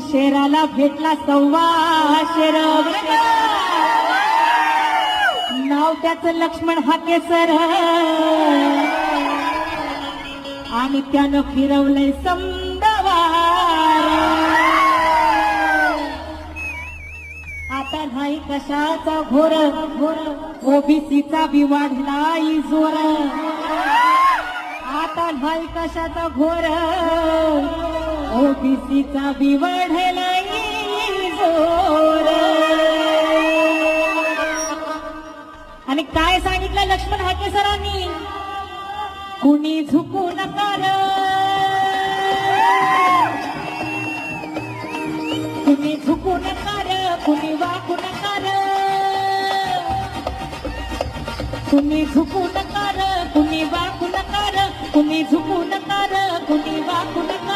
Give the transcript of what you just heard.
शेराला भेटला सव्वा शेर नाव त्याचं लक्ष्मण हाकेसर आणि त्यानं फिरवलंय समदवार आता नाही कशाचा घोर घोर ओबीसीचा बी वाढलाय जोर. आता नाही कशाचा घोर. ओबीसीचा बी जोर. आणि काय सांगितलं लक्ष्मण हाके सरांनी? कुणी झुकू नकार. कुणी झुकू नकार कुणी वाकू नकार. कुणी झुकू नकार कुणी वाकू नकार कुणी झुकू नकार कुणी वाकू नकार.